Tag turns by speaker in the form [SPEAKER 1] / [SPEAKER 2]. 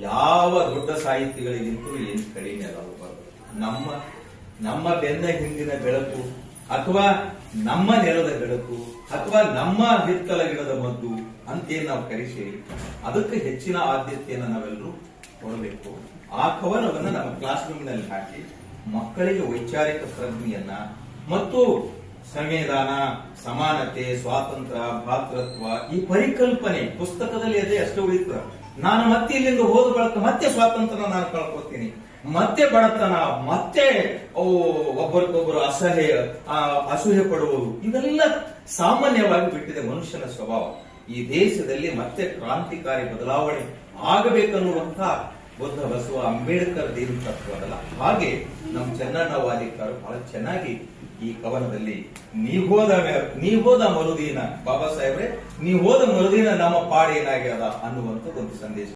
[SPEAKER 1] ಯಾವ ದೊಡ್ಡ ಸಾಹಿತಿಗಳಿಗಿಂತಲೂ ಏನು ಕಡಿಮೆ ಅಲ್ಲ. ನಮ್ಮ ನಮ್ಮ ಬೆನ್ನ ಹಿಂದಿನ ಬೆಳಕು ಅಥವಾ ನಮ್ಮ ನೆಲದ ಬೆಳಕು ಅಥವಾ ನಮ್ಮ ಹಿತ್ತಲ ಗಿಡದ ಮದ್ದು ಅಂತೇನು ನಾವು ಕರೆಸಿ ಅದಕ್ಕೆ ಹೆಚ್ಚಿನ ಆದ್ಯತೆಯನ್ನು ನಾವೆಲ್ಲರೂ ಕೊಡಬೇಕು ಆ ಕವನವನ್ನು ನಮ್ಮ ಕ್ಲಾಸ್ ರೂಮ್ನಲ್ಲಿ ಹಾಕಿ ಮಕ್ಕಳಿಗೆ ವೈಚಾರಿಕ ಪ್ರಜ್ಞೆಯನ್ನ ಮತ್ತು ಸಂವಿಧಾನ ಸಮಾನತೆ ಸ್ವಾತಂತ್ರ್ಯ ಭಾತೃತ್ವ ಈ ಪರಿಕಲ್ಪನೆ ಪುಸ್ತಕದಲ್ಲಿ ಅದೇ ಅಷ್ಟೇ ಉಳಿತದ ನಾನು ಮತ್ತೆ ಇಲ್ಲಿಂದ ಹೋದ ಬಳಕ ಮತ್ತೆ ಸ್ವಾತಂತ್ರ್ಯ ನಾನು ಕಳ್ಕೊತೀನಿ. ಮತ್ತೆ ಬಡತನ ಮತ್ತೆ ಒಬ್ಬರಿಗೊಬ್ಬರು ಅಸಹ್ಯ ಆ, ಅಸೂಯೆ ಪಡುವುದು ಇದೆಲ್ಲ ಸಾಮಾನ್ಯವಾಗಿ ಬಿಟ್ಟಿದೆ ಮನುಷ್ಯನ ಸ್ವಭಾವ. ಈ ದೇಶದಲ್ಲಿ ಮತ್ತೆ ಕ್ರಾಂತಿಕಾರಿ ಬದಲಾವಣೆ ಆಗಬೇಕನ್ನುವಂತ ಬುದ್ಧ ಬಸವ ಅಂಬೇಡ್ಕರ್ ದೇವ ತತ್ವ ಅದಲ್ಲ. ಹಾಗೆ ನಮ್ಮ ಚೆನ್ನಣ್ಣ ವಾಲಿಕರ್ ಬಹಳ ಚೆನ್ನಾಗಿ ಈ ಕವನದಲ್ಲಿ ನೀ ಹೋದ ನೀ ಹೋದ ಮರುದಿನ, ಬಾಬಾ ಸಾಹೇಬ್ರೆ, ನೀ ಹೋದ ಮರುದಿನ ನಮ್ಮ ಪಾಡೇನಾಗ್ಯದ ಅನ್ನುವಂತ ಒಂದು ಸಂದೇಶ.